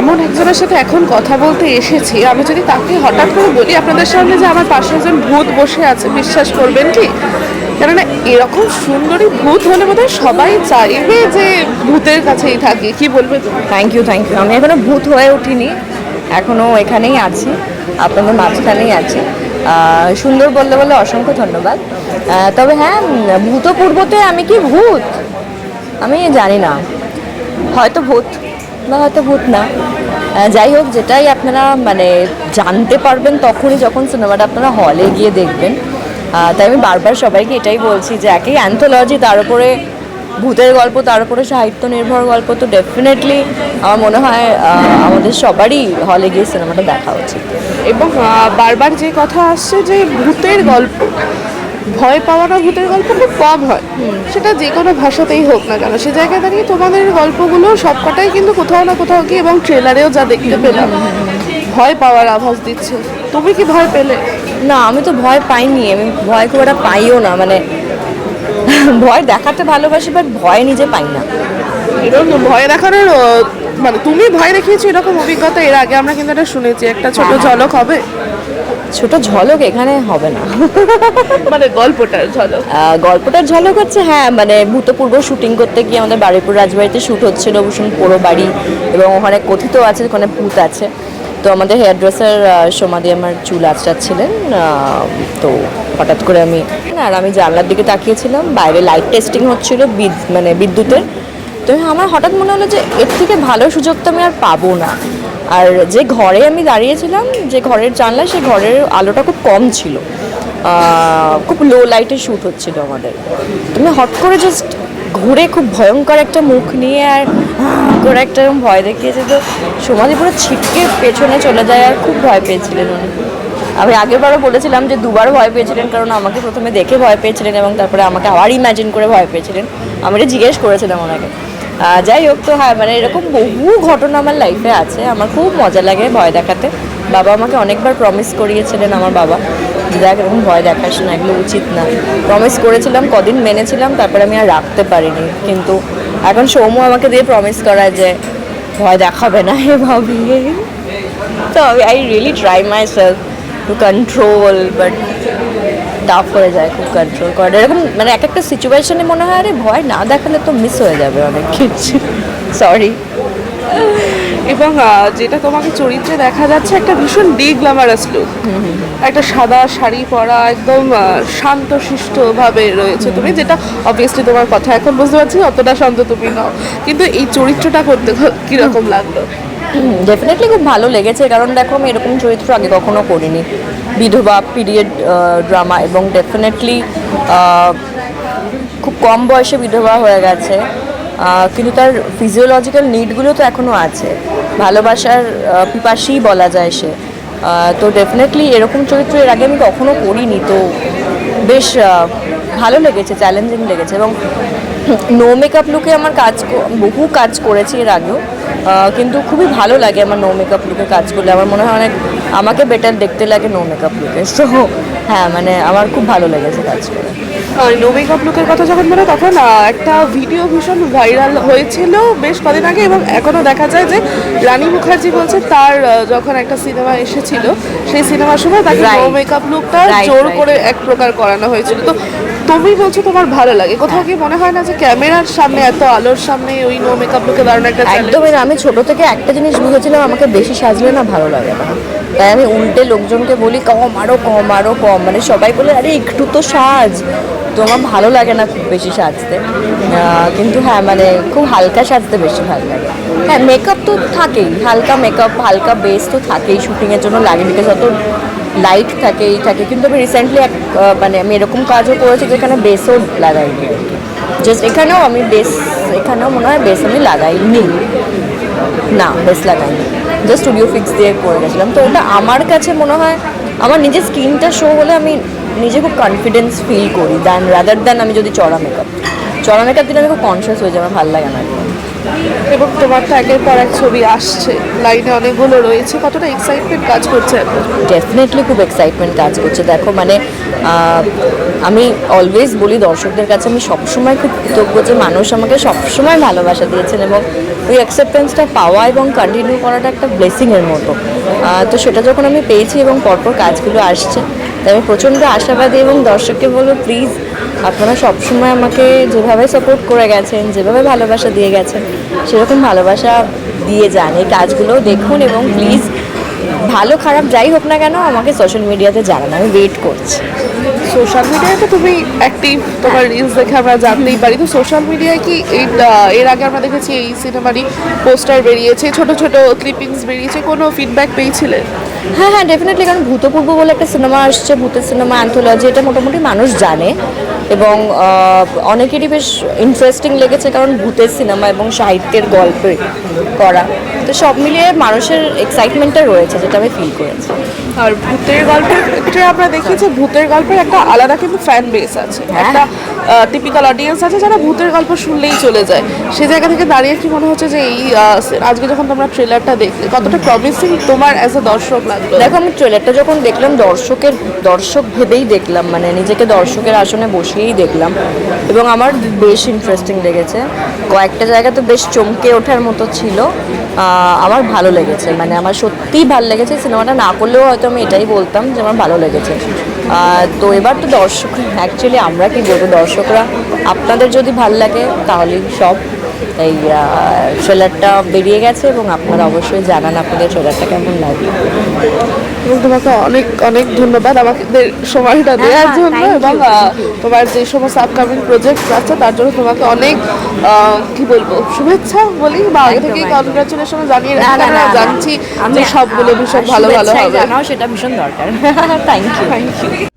এমন একজনের সাথে এখন কথা বলতে এসেছি, আমি যদি তাকে হঠাৎ করে বলি আপনাদের সামনে যে আমার পাশে একজন ভূত বসে আছে, বিশ্বাস করবেন কি? কেননা এরকম সুন্দরী ভূত হলে বোধহয় সবাই চাইবে যে ভূতের কাছেই থাকি। কি বলবে থ্যাংক ইউ থ্যাংক ইউ আমি এখনও ভূত হয়ে উঠিনি, এখনও এখানেই আছি, আপনাদের মাঝখানেই আছি। সুন্দর বললে বলে অসংখ্য ধন্যবাদ। তবে হ্যাঁ ভূতপূর্বতে আমি কি ভূত? আমি জানি না। হয়তো ভূত। বা হয়তো ভূত না। যাই হোক, যেটাই আপনারা মানে জানতে পারবেন তখনই যখন সিনেমাটা আপনারা হলে গিয়ে দেখবেন। তাই আমি বারবার সবাইকে এটাই বলছি যে, একই অ্যান্থোলজি তার উপরে ভূতের গল্প, তার উপরে সাহিত্য নির্ভর গল্প, তো ডেফিনেটলি আমার মনে হয় আমাদের সবারই হলে গিয়ে সিনেমাটা দেখা উচিত। এবং বারবার যে কথা আসছে যে ভূতের গল্প ভয় পাওয়ানো ভূতের গল্প খুব কম হয়। সেটা যে কোনো ভাষাতেই হোক না কেন। সে জায়গায় দাঁড়িয়ে তোমাদের গল্পগুলো সবকটাই কিন্তু কোথাও না কোথাও গিয়ে এবং ট্রেলারেও যা দেখতে পেলাম। ভয় পাওয়ার আভাস দিচ্ছে। তুমি কি ভয় পেলে? না আমি তো ভয় পাইনি। আমি ভয় খুব একটা পাইও না। মানে ভয় দেখাতে ভালোবাসি বাট ভয় নিজে পাই না। এরকম ভয় দেখানোর মানে তুমি ভয় দেখিয়েছো এরকম অভিজ্ঞতা এর আগে আমরা কিন্তু এটা শুনেছি। একটা ছোট ঝলক হবে। ছোট ঝলক এখানে হবে না। মানে গল্পটার ঝলক। গল্পটার ঝলক হচ্ছে হ্যাঁ মানে ভূতপূর্ব শুটিং করতে গিয়ে আমাদের বাড়িপুর রাজবাড়িতে শ্যুট হচ্ছিল ভূষণ পোড়ো বাড়ি এবং ওখানে কথিত আছে ওখানে ভূত আছে। তো আমাদের হেয়ার ড্রেসার সমাধি আমার চুল আঁচড়াচ্ছিলেন তো হঠাৎ করে আমি আর আমি জানলার দিকে তাকিয়েছিলাম বাইরে লাইট টেস্টিং হচ্ছিল মানে বিদ্যুতের। তো আমার হঠাৎ মনে হলো যে এর থেকে ভালো সুযোগ তো আমি আর পাবো না। আর যে ঘরে আমি দাঁড়িয়েছিলাম, যে ঘরের জানলা, সে ঘরের আলোটা খুব কম ছিল। খুব লো লাইটে শ্যুট হচ্ছিল আমাদের। তুমি হট করে জাস্ট ঘুরে খুব ভয়ঙ্কর একটা মুখ নিয়ে আর করে একটা ভয় দেখিয়েছে তো সমাধি পুরো ছিটকে পেছনে চলে যায় আর খুব ভয় পেয়েছিলেন উনি। আমি আগেরবারও বলেছিলাম যে দুবার ভয় পেয়েছিলেন কারণ আমাকে প্রথমে দেখে ভয় পেয়েছিলেন এবং তারপরে আমাকে আবার ইম্যাজিন করে ভয় পেয়েছিলেন। আমি এটা জিজ্ঞেস করেছিলাম ওনাকে। যাই হোক, তো হ্যাঁ মানে এরকম বহু ঘটনা আমার লাইফে আছে। আমার খুব মজা লাগে ভয় দেখাতে। বাবা আমাকে অনেকবার প্রমিস করিয়েছিলেন আমার বাবা। যে দেখ, এরকম ভয় দেখাস না, এগুলো উচিত না। প্রমিস করেছিলাম, কদিন মেনেছিলাম, তারপরে আমি আর রাখতে পারিনি। কিন্তু এখন সৌম্য আমাকে দিয়ে প্রমিস করায় যে, ভয় দেখাবে না এভাবে তো I really try myself to control but tough করে যায় খুব কন্ট্রোল করা। এরকম মানে এক একটা সিচুয়েশনে মনে হয় আরে ভয় না দেখালে তো মিস হয়ে যাবে অনেক কিছু। সরি এবং যেটা তোমাকে চরিত্রে দেখা যাচ্ছে একটা ভীষণ ডি গ্ল্যামারাস লুক একটা সাদা শাড়ি পরা একদম আহ, শান্তশিষ্ট ভাবে রয়েছে তুমি যেটা অবভিয়াসলি তোমার কথা এখন বুঝতে পারছি অতটা শান্ত তুমি নাও। কিন্তু এই চরিত্রটা করতে কীরকম লাগল? ডেফিনেটলি খুব ভালো লেগেছে, কারণ দেখো আমি এরকম চরিত্র আগে কখনো করিনি। বিধবা পিরিয়ড ড্রামা এবং ডেফিনেটলি খুব কম বয়সে বিধবা হয়ে গেছে কিন্তু তার ফিজিওলজিক্যাল নিডগুলো তো এখনও আছে। ভালোবাসার পিপাসী বলা যায় সে। তো ডেফিনেটলি এরকম চরিত্র এর আগে আমি কখনো করিনি, তো বেশ ভালো লেগেছে চ্যালেঞ্জিং লেগেছে এবং নো মেকআপ লুকে আমার কাজ বহু কাজ করেছি এর আগেও। কিন্তু খুবই ভালো লাগে আমার নো মেকআপ লুকে কাজ করলে। আমার মনে হয় অনেক আমাকে বেটার দেখতে লাগে নো মেকআপ লুকে সো হ্যাঁ মানে আমার খুব ভালো লেগেছে কাজ করে। নো মেকআপ লুকের কথা যখন বলে তখন একটা ভিডিও ভীষণ ভাইরাল হয়েছিল বেশ কদিন আগে এবং এখনও দেখা যায় যে রানী মুখার্জি বলছে তার যখন একটা সিনেমা এসেছিল সেই সিনেমার সময় তাকে নো মেকআপ লুকটা জোর করে এক প্রকার করানো হয়েছিল। তো তুমি বলছো তোমার ভালো লাগে। কোথাও কি মনে হয় না যে ক্যামেরার সামনে এত আলোর সামনে ওই নো মেকআপ লুকে দাঁড়ানো একটা? একদমই না। আমি ছোট থেকে একটা জিনিস বুঝেছিলাম, আমাকে বেশি সাজলে না ভালো লাগে না। তাই আমি উল্টে লোকজনকে বলি, কম আরও কম আরও কম। মানে সবাই বলে, আরে, একটু তো সাজ। তো আমার ভালো লাগে না খুব বেশি সাজতে। কিন্তু হ্যাঁ মানে খুব হালকা সাজতে বেশি ভালো লাগে। হ্যাঁ মেকআপ তো থাকেই। হালকা মেকআপ হালকা বেস তো থাকেই শুটিংয়ের জন্য লাগে বিকজ অত লাইট থাকে, এই থাকে। কিন্তু আমি রিসেন্টলি এক মানে আমি এরকম কাজও করেছি যেখানে বেসও লাগাইনি। জাস্ট এখানেও আমি বেস এখানেও মনে হয় বেস আমি লাগাইনি। না বেস লাগাইনি। জাস্ট স্টুডিও ফিক্স দিয়ে করে গেছিলাম তো এটা আমার কাছে মনে হয়, আমার নিজের স্কিনটা শো হলে আমি নিজে খুব কনফিডেন্স ফিল করি। দ্যান রাদার দ্যান আমি যদি চড়া মেকআপ চড়া মেকআপ দিলে আমি খুব কনসিয়াস হয়ে আমার ভালো লাগে না। এবং তোমার তো একের পর এক ছবি আসছে। লাইনে অনেকগুলো রয়েছে। কতটা এক্সাইটমেন্ট কাজ করছে ডেফিনেটলি খুব এক্সাইটমেন্ট কাজ করছে। দেখো মানে আমি অলওয়েজ বলি দর্শকদের কাছে, আমি সবসময় খুব কৃতজ্ঞ যে মানুষ আমাকে সবসময় ভালোবাসা দিয়েছেন এবং ওই অ্যাকসেপ্টেন্সটা পাওয়া এবং কন্টিনিউ করাটা একটা ব্লেসিংয়ের মতো। তো সেটা যখন আমি পেয়েছি এবং পরপর কাজগুলো আসছে, তাই আমি প্রচণ্ড আশাবাদী এবং দর্শককে বলব প্লিজ আপনারা সবসময় আমাকে যেভাবে সাপোর্ট করে গেছেন যেভাবে ভালোবাসা দিয়ে গেছেন সেরকম ভালোবাসা দিয়ে যান। এই কাজগুলো দেখুন এবং প্লিজ ভালো খারাপ যাই হোক না কেন আমাকে সোশ্যাল মিডিয়াতে জানান আমি ওয়েট করছি। সোশ্যাল মিডিয়ায় তো তুমি অ্যাক্টিভ তোমার রিলস দেখে আমরা জানতেই পারি। তো সোশ্যাল মিডিয়ায় কি এই এর আগে আমরা দেখেছি এই সিনেমারই পোস্টার বেরিয়েছে ছোট ছোট ক্লিপিংস বেরিয়েছে কোনো ফিডব্যাক পেয়েছিলে হ্যাঁ হ্যাঁ ডেফিনেটলি কারণ ভূতপূর্ব বলে একটা সিনেমা আসছে ভূতের সিনেমা অ্যান্থোলজি এটা মোটামুটি মানুষ জানে। এবং অনেকেরই বেশ ইন্টারেস্টিং লেগেছে কারণ ভূতের সিনেমা এবং সাহিত্যের গল্পে করা। তো সব মিলিয়ে মানুষের এক্সাইটমেন্টটা রয়েছে, যেটা আমি ফিল করেছি। আর ভূতের গল্পের ক্ষেত্রে আমরা দেখি যে ভূতের গল্পের একটা আলাদা কিন্তু ফ্যান বেস আছে। হ্যাঁ। একটা টিপিক্যাল অডিয়েন্স আছে যারা ভূতের গল্প শুনলেই চলে যায়। সেই জায়গা থেকে দাঁড়িয়ে কি মনে হচ্ছে যে এই আজকে যখন তোমরা ট্রেলারটা দেখলে কতটা প্রমিসিং তোমার অ্যাজ এ দর্শক লাগল? দেখো আমি ট্রেলারটা যখন দেখলাম দর্শকের দর্শক ভেবেই দেখলাম মানে নিজেকে দর্শকের আসনে বসিয়েই দেখলাম। এবং আমার বেশ ইন্টারেস্টিং লেগেছে। কয়েকটা জায়গা তো বেশ চমকে ওঠার মতো ছিল। আমার ভালো লেগেছে মানে আমার সত্যিই ভালো লেগেছে সিনেমাটা না করলেও হয়তো আমি এটাই বলতাম যে আমার ভালো লেগেছে। তো এবার তো দর্শক অ্যাকচুয়ালি আমরা কি বলব, দর্শকরা আপনাদের যদি ভালো লাগে তাহলে সব এই ট্রেলারটা বেরিয়ে গেছে এবং আপনারা অবশ্যই জানান আপনাদের ট্রেলারটা কেমন এবং তোমাকে অনেক অনেক ধন্যবাদ আমাদের সময়টা দেওয়ার হ্যাঁ, জন্য এবং তোমার যে সমস্ত আপকামিং প্রজেক্ট আছে তার জন্য তোমাকে অনেক কি বলব শুভেচ্ছা বলি বা আগে থেকে। কনগ্রাচুলেশন জানিয়ে রাখি আমরা জানছি যে সবগুলো ভীষণ ভালো ভালো হবে। সেটা ভীষণ দরকার। Thank you thank you